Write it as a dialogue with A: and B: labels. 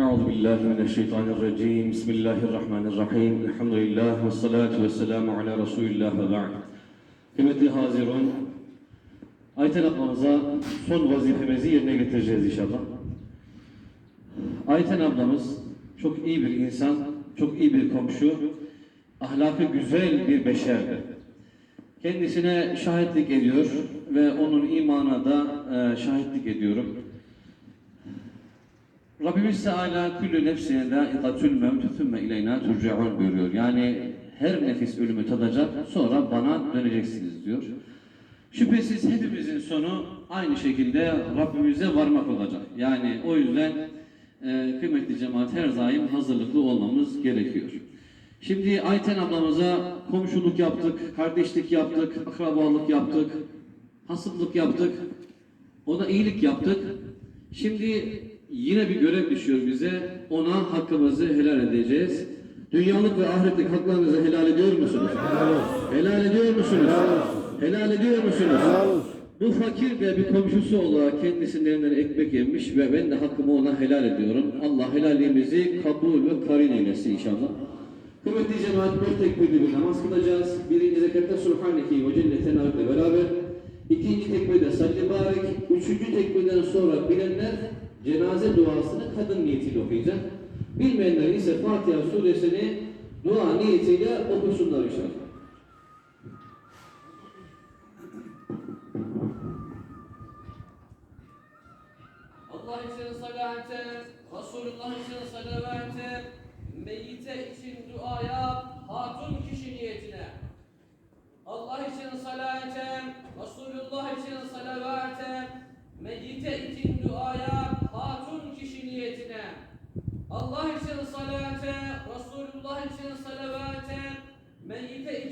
A: أعوذ بالله من الشيطان الرجيم بسم الله الرحمن الرحيم الحمد لله والصلاة والسلام على رسول الله ve ba'd. Kıymetli Hazirun, Ayten ablamıza son vazifemizi yerine getireceğiz inşallah. Ayten ablamız çok iyi bir insan, çok iyi bir komşu, ahlakı güzel bir beşerdi. Kendisine şahitlik ediyor ve onun imana da e, şahitlik ediyorum. Rabbimiz Teala küllü nefsine zâikatül mevt thümme ileyna turcaun buyuruyor. Yani her nefis ölümü tadacak sonra bana döneceksiniz diyor. Şüphesiz hepimizin sonu aynı şekilde Rabbimize varmak olacak. Yani o yüzden e, kıymetli cemaat her daim hazırlıklı olmamız gerekiyor. Şimdi Ayten ablamıza komşuluk yaptık, kardeşlik yaptık, akrabalık yaptık, hasıplık yaptık, ona iyilik yaptık. Şimdi yine bir görev düşüyor bize. Ona hakkımızı helal edeceğiz. Dünyalık ve ahiretlik haklarınızı helal ediyor musunuz? Helal ediyor musunuz? Helal ediyor musunuz? Bu fakir de bir komşusu olarak kendisinin elinden ekmek yemiş ve ben de hakkımı ona helal ediyorum. Allah helalliğimizi kabul ve karin eylesin inşallah. Kıymetli cemaat bir tekbirli bir namaz kılacağız. Birinci rekatta Subhaneke ve Celle Tenar'la beraber. İkinci tekbirde salli. Üçüncü tekbirden sonra bilenler cenaze duasını kadın niyetiyle okuyacak. Bilmeyenler ise Fatiha suresini dua niyetiyle okusunlar inşallah.
B: Allah için salatı, Resulullah için salavatı, meyyite için duaya, hatun kişi niyetine. Allah için salatı, Resulullah için salavatı, meyyite için duaya, kişi niyetine. Allah için salatı, Resulullah için salavatı, meyyite için